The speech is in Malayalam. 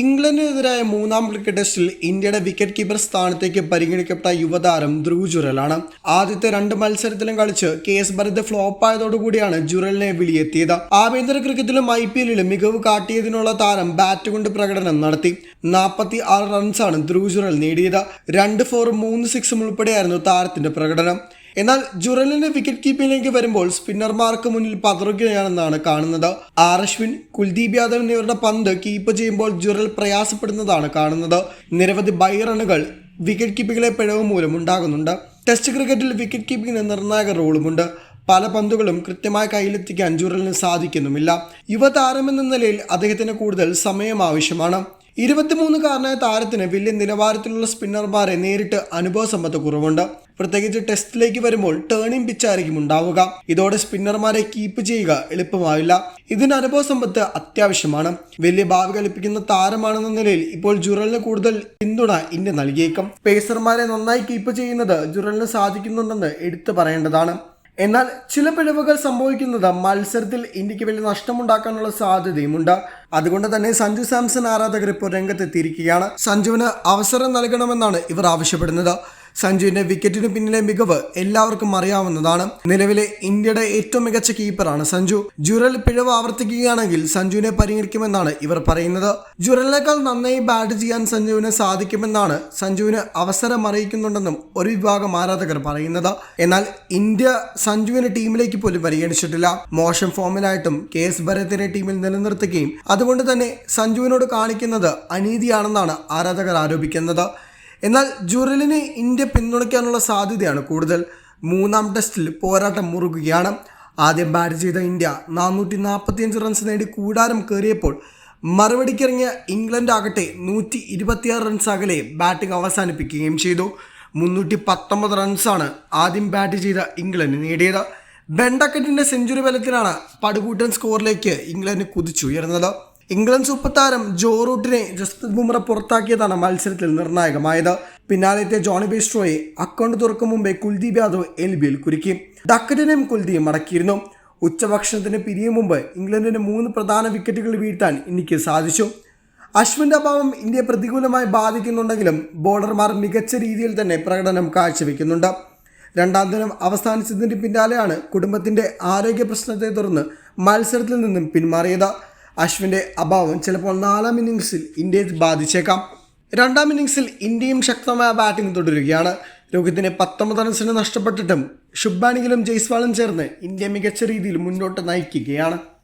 ഇംഗ്ലണ്ടിനെതിരായ മൂന്നാം ക്രിക്കറ്റ് ടെസ്റ്റിൽ ഇന്ത്യയുടെ വിക്കറ്റ് കീപ്പർ സ്ഥാനത്തേക്ക് പരിഗണിക്കപ്പെട്ട യുവതാരം ധ്രുവ് ജുറലാണ് ആദ്യത്തെ രണ്ട് മത്സരത്തിലും കളിച്ച് കെ എസ് ഭരത് ഫ്ലോപ്പായതോടുകൂടിയാണ് ജുറലിനെ വിളിയെത്തിയത്. ആഭ്യന്തര ക്രിക്കറ്റിലും ഐ പി എല്ലിലും മികവ് കാട്ടിയതിനുള്ള താരം ബാറ്റ് കൊണ്ട് പ്രകടനം നടത്തി. നാൽപ്പത്തി ആറ് റൺസാണ് ധ്രുവ് ജുറൽ നേടിയത്. രണ്ട് ഫോറും മൂന്ന് സിക്സും ഉൾപ്പെടെയായിരുന്നു താരത്തിന്റെ പ്രകടനം. എന്നാൽ ജുറലിന്റെ വിക്കറ്റ് കീപ്പിംഗിലേക്ക് വരുമ്പോൾ സ്പിന്നർമാർക്ക് മുന്നിൽ പതറുകയാണെന്നാണ് കാണുന്നത്. ആർ അശ്വിൻ കുൽദീപ് യാദവ് എന്നിവരുടെ പന്ത് കീപ്പ് ചെയ്യുമ്പോൾ ജുറൽ പ്രയാസപ്പെടുന്നതാണ് കാണുന്നത്. നിരവധി ബൈ വിക്കറ്റ് കീപ്പിങ്ങിലെ പിഴവ് മൂലം ഉണ്ടാകുന്നുണ്ട്. ടെസ്റ്റ് ക്രിക്കറ്റിൽ വിക്കറ്റ് കീപ്പിംഗിന് നിർണായക റോളുമുണ്ട്. പല പന്തുകളും കൃത്യമായി കയ്യിലെത്തിക്കാൻ ജുറലിന് സാധിക്കുന്നുമില്ല. യുവതാരമെന്ന നിലയിൽ അദ്ദേഹത്തിന് കൂടുതൽ സമയം ആവശ്യമാണ്. ഇരുപത്തിമൂന്നുകാരനായ താരത്തിന് വലിയ നിലവാരത്തിലുള്ള സ്പിന്നർമാരെ നേരിട്ട് അനുഭവ സമ്പത്ത് കുറവുണ്ട്. പ്രത്യേകിച്ച് ടെസ്റ്റിലേക്ക് വരുമ്പോൾ ടേണിംഗ് പിച്ച് ആയിരിക്കും ഉണ്ടാവുക. ഇതോടെ സ്പിന്നർമാരെ കീപ്പ് ചെയ്യുക എളുപ്പമാവില്ല. ഇതിന് അനുഭവ സമ്പത്ത് അത്യാവശ്യമാണ്. വലിയ ഭാവി കളിപ്പിക്കുന്ന താരമാണെന്ന നിലയിൽ ഇപ്പോൾ ജുറലിന് കൂടുതൽ പിന്തുണ ഇന്ത്യ നൽകിയേക്കും. പേസർമാരെ നന്നായി കീപ്പ് ചെയ്യുന്നത് ജുറലിന് സാധിക്കുന്നുണ്ടെന്ന് എടുത്തു പറയേണ്ടതാണ്. എന്നാൽ ചില പിഴവുകൾ സംഭവിക്കുന്നത് മത്സരത്തിൽ ഇന്ത്യയ്ക്ക് വലിയ നഷ്ടമുണ്ടാക്കാനുള്ള സാധ്യതയുമുണ്ട്. അതുകൊണ്ട് തന്നെ സഞ്ജു സാംസൺ ആരാധകർ ഇപ്പോൾ രംഗത്തെത്തിയിരിക്കുകയാണ്. സഞ്ജുവിന് അവസരം നൽകണമെന്നാണ് ഇവർ ആവശ്യപ്പെടുന്നത്. സഞ്ജുവിന്റെ വിക്കറ്റിന് പിന്നിലെ മികവ് എല്ലാവർക്കും അറിയാവുന്നതാണ്. നിലവിലെ ഇന്ത്യയുടെ ഏറ്റവും മികച്ച കീപ്പറാണ് സഞ്ജു. ജുറൽ പിഴവ് ആവർത്തിക്കുകയാണെങ്കിൽ സഞ്ജുവിനെ പരിഗണിക്കുമെന്നാണ് ഇവർ പറയുന്നത്. ജുറലിനേക്കാൾ നന്നായി ബാറ്റ് ചെയ്യാൻ സഞ്ജുവിന് സാധിക്കുമെന്നാണ് സഞ്ജുവിന് അവസരം അറിയിക്കുന്നുണ്ടെന്നും ഒരു വിഭാഗം ആരാധകർ പറയുന്നത്. എന്നാൽ ഇന്ത്യ സഞ്ജുവിനെ ടീമിലേക്ക് പോലും പരിഗണിച്ചിട്ടില്ല. മോശം ഫോമിലായിട്ടും കെ എസ് ഭരത്തിനെ ടീമിൽ നിലനിർത്തുകയും അതുകൊണ്ട് തന്നെ സഞ്ജുവിനോട് കാണിക്കുന്നത് അനീതിയാണെന്നാണ് ആരാധകർ ആരോപിക്കുന്നത്. എന്നാൽ ജുറലിനെ ഇന്ത്യ പിന്തുണയ്ക്കാനുള്ള സാധ്യതയാണ് കൂടുതൽ. മൂന്നാം ടെസ്റ്റിൽ പോരാട്ടം മുറുകുകയാണ്. ആദ്യം ബാറ്റ് ചെയ്ത ഇന്ത്യ നാനൂറ്റി നാൽപ്പത്തിയഞ്ച് റൺസ് നേടി കൂടാരം കയറിയപ്പോൾ മറുപടിക്കിറങ്ങിയ ഇംഗ്ലണ്ട് ആകട്ടെ നൂറ്റി ഇരുപത്തിയാറ് റൺസ് അകലെ ബാറ്റിംഗ് അവസാനിപ്പിക്കുകയും ചെയ്തു. മുന്നൂറ്റി പത്തൊമ്പത് റൺസാണ് ആദ്യം ബാറ്റ് ചെയ്ത ഇംഗ്ലണ്ട് നേടിയത്. ബെൻഡക്കറ്റിന്റെ സെഞ്ചുറി ബലത്തിലാണ് പടുകൂട്ടൻ സ്കോറിലേക്ക് ഇംഗ്ലണ്ട് കുതിച്ചുയർന്നത്. ഇംഗ്ലണ്ട് സൂപ്പർ താരം ജോ റൂട്ടിനെ ജസ്പ്രീത് ബുംറ പുറത്താക്കിയതാണ് മത്സരത്തിൽ നിർണായകമായത്. പിന്നാലെത്തിയ ജോണി ബേസ്ട്രോയെ അക്കൗണ്ട് തുറക്കും മുമ്പേ കുൽദീപ് യാദവ് എൽ ബിയിൽ കുരുക്കി. ഡക്കറ്റിനെയും കുൽദീപ് മടക്കിയിരുന്നു. ഉച്ചഭക്ഷണത്തിന് പിരിയും മുമ്പ് ഇംഗ്ലണ്ടിന് മൂന്ന് പ്രധാന വിക്കറ്റുകൾ വീഴ്ത്താൻ ഇന്ത്യയ്ക്ക് സാധിച്ചു. അശ്വിന്റെ അഭാവം ഇന്ത്യയെ പ്രതികൂലമായി ബാധിക്കുന്നുണ്ടെങ്കിലും ബോളർമാർ മികച്ച രീതിയിൽ തന്നെ പ്രകടനം കാഴ്ചവെക്കുന്നുണ്ട്. രണ്ടാം ദിനം അവസാനിച്ചതിന് പിന്നാലെയാണ് കുടുംബത്തിന്റെ ആരോഗ്യ പ്രശ്നത്തെ തുടർന്ന് മത്സരത്തിൽ നിന്നും പിന്മാറിയത്. അശ്വിന്റെ അഭാവം ചിലപ്പോൾ നാലാം ഇന്നിങ്സിൽ ഇന്ത്യയെ ബാധിച്ചേക്കാം. രണ്ടാം ഇന്നിങ്സിൽ ഇന്ത്യയും ശക്തമായ ബാറ്റിംഗ് തുടരുകയാണ്. രോഹിത്തിന് പത്തൊമ്പത് റൺസിന് നഷ്ടപ്പെട്ടിട്ടും ഷുബാനികളും ജയ്സ്വാളും ചേർന്ന് ഇന്ത്യ മികച്ച രീതിയിൽ മുന്നോട്ട് നയിക്കുകയാണ്.